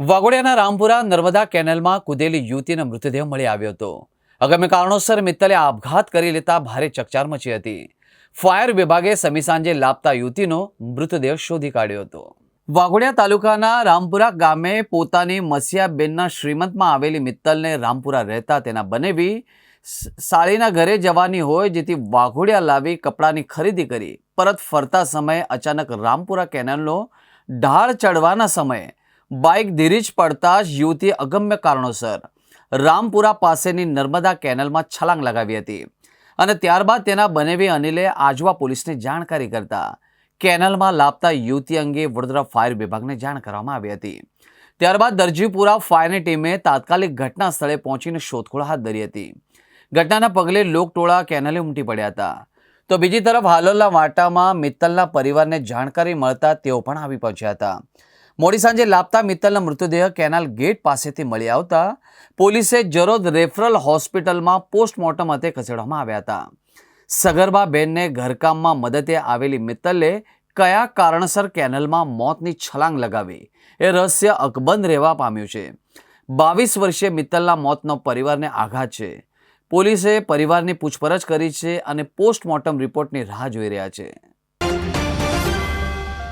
વાઘોડિયાના રામપુરા નર્મદા કેનલમાં કૂદેલી યુવતીનો મૃતદેહ મળી આવ્યો હતો. અગમ્ય કારણોસર મિત્તલે આપઘાત કરી લેતા ભારે ચકચાર મચી હતી. ફાયર વિભાગે સમી સાંજે લાપતા યુવતીનો મૃતદેહ શોધી કાઢ્યો હતો. વાઘોડિયા તાલુકાના રામપુરા ગામે પોતાની મસિયાબેનના શ્રીમંતમાં આવેલી મિત્તલને રામપુરા રહેતા તેના બનેવી સાળીના ઘરે જવાની હોય જેથી વાઘોડિયા લાવી કપડાની ખરીદી કરી. પરત ફરતા સમયે અચાનક રામપુરા કેનાલનો ઢાળ ચડવાના સમયે બાઇક ધીરીજ પડતા જ યુવતી અગમ્ય કારણોસર રામપુરા પાસેની નર્મદા કેનલમાં છલાંગ લગાવી હતી અને ત્યારબાદ તેના બનેવી અનિલે આજવા પોલીસને જાણકારી કરતા કેનલમાં લાપતા યુવતી અંગે વડોદરા ફાયર વિભાગને જાણ કરવામાં આવી હતી. ત્યારબાદ દરજીપુરા ફાયરની ટીમે તાત્કાલિક ઘટના સ્થળે પહોંચીને શોધખોળ હાથ ધરી હતી. ઘટનાના પગલે લોકટોળા કેનલે ઉમટી પડ્યા હતા. તો બીજી તરફ હાલોલના વાટામાં મિત્તલના પરિવારને જાણકારી મળતા તેઓ પણ આવી પહોંચ્યા હતા. મોડી સાંજે લાપતા મિત્તલના મૃતદેહ કેનાલ ગેટ પાસેથી મળી આવતા પોલીસે જરોદ રેફરલ હોસ્પિટલમાં પોસ્ટમોર્ટમ અર્થે ખસેડવામાં આવ્યા હતા. સગર્ભા બેનને ઘરકામમાં મદદે આવેલી મિત્તલે કયા કારણસર કેનલમાં મોતની છલાંગ લગાવી એ રહસ્ય અકબંધ રહેવા પામ્યું છે. બાવીસ વર્ષીય મિત્તલના મોતનો પરિવારને આઘાત છે. પોલીસે પરિવારની પૂછપરછ કરી છે અને પોસ્ટમોર્ટમ રિપોર્ટની રાહ જોઈ રહ્યા છે.